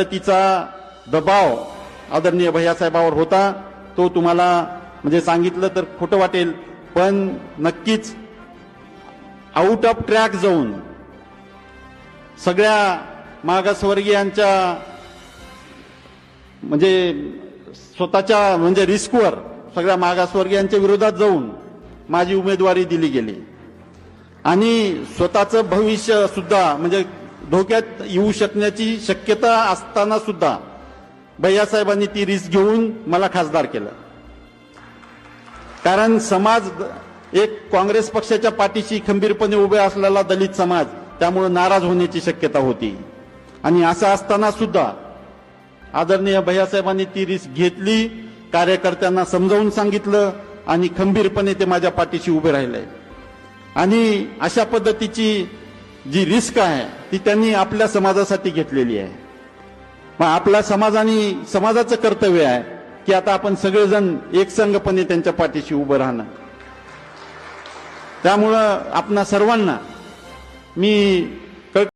पद्धतीचा दबाव आदरणीय भैयासाहेबावर होता. तो तुम्हाला म्हणजे सांगितलं तर खोटं वाटेल पण नक्कीच आउट ऑफ ट्रॅक जाऊन सगळ्या मागासवर्गीयांच्या म्हणजे स्वतःच्या म्हणजे रिस्कवर सगळ्या मागासवर्गीयांच्या विरोधात जाऊन माझी उमेदवारी दिली गेली. आणि स्वतःचं भविष्य सुद्धा म्हणजे धोक्यात येऊ शकण्याची शक्यता असताना सुद्धा भैयासाहेबांनी ती रिस्क घेऊन मला खासदार केलं. कारण समाज एक काँग्रेस पक्षाच्या पाठीशी खंबीरपणे उभे असलेला दलित समाज त्यामुळे नाराज होण्याची शक्यता होती. आणि असं असताना सुद्धा आदरणीय भैयासाहेबांनी ती रिस्क घेतली कार्यकर्त्यांना समजावून सांगितलं आणि खंबीरपणे ते माझ्या पाठीशी उभे राहिले. आणि अशा पद्धतीची जी रिस्क आहे ती त्यांनी आपल्या समाजासाठी घेतलेली आहे. मग आपल्या समाजाने समाजाचं कर्तव्य आहे की आता आपण सगळेजण एकसंघपणे त्यांच्या पाठीशी उभं राहणं. त्यामुळं आपणा सर्वांना मी